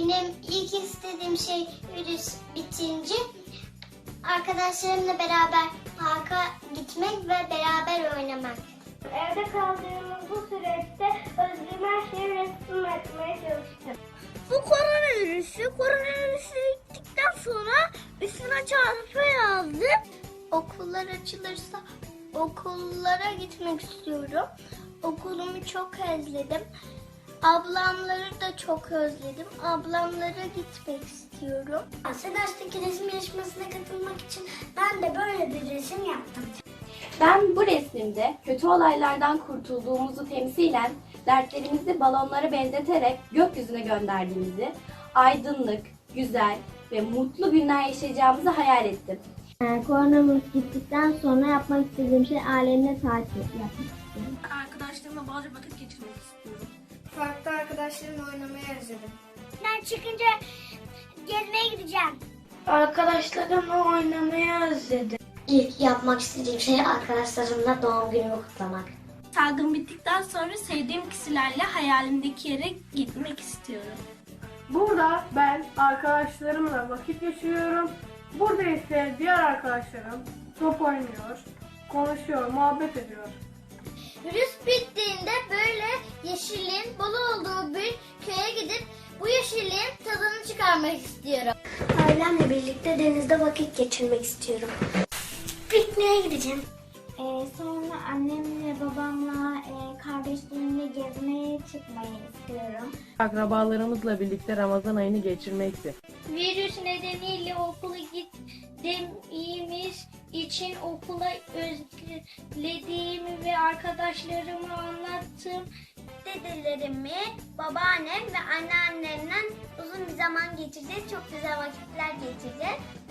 Benim ilk istediğim şey virüs bitince arkadaşlarımla beraber parka gitmek ve beraber oynamak. Evde kaldığımız bu süreçte özgürüm her şeyi resim etmeye çalıştım. Bu koronavirüsü, koronavirüsü bittikten sonra üstüne çarpı yazdım. Okullar açılırsa okullara gitmek istiyorum. Okulumu çok özledim. Ablamları da çok özledim. Ablamlara gitmek istiyorum. Sedaş'taki resim yarışmasına katılmak için ben de böyle bir resim yaptım. Ben bu resimde kötü olaylardan kurtulduğumuzu temsilen dertlerimizi balonlara benzeterek gökyüzüne gönderdiğimizi, aydınlık, güzel ve mutlu günler yaşayacağımızı hayal ettim. Ee, Koronavirüs gittikten sonra yapmak istediğim şey ailemle tatil yapmak istiyorum. Arkadaşlarımla bolca vakit geçirmek istiyorum. Parkta arkadaşlarımla oynamayı özledim. Ben çıkınca gezmeye gideceğim. Arkadaşlarımla oynamayı özledim. İlk yapmak istediğim şey arkadaşlarımla doğum günümü kutlamak. Salgın bittikten sonra sevdiğim kişilerle hayalimdeki yere gitmek istiyorum. Burada ben arkadaşlarımla vakit geçiriyorum. Burada ise diğer arkadaşlarım top oynuyor, konuşuyor, muhabbet ediyor. Çıkarmak istiyorum. Ailemle birlikte denizde vakit geçirmek istiyorum. Pikniğe gideceğim. Ee, sonra annemle, babamla, e, kardeşlerimle gezmeye çıkmayı istiyorum. akrabalarımızla birlikte Ramazan ayını geçirmekti. Virüs nedeniyle okula gittiğimiz için okula özlediğimi ve arkadaşlarıma anlattım. Dedelerimi, babaannem ve anneannemle uzun bir zaman geçireceğiz. Çok güzel vakitler geçireceğiz.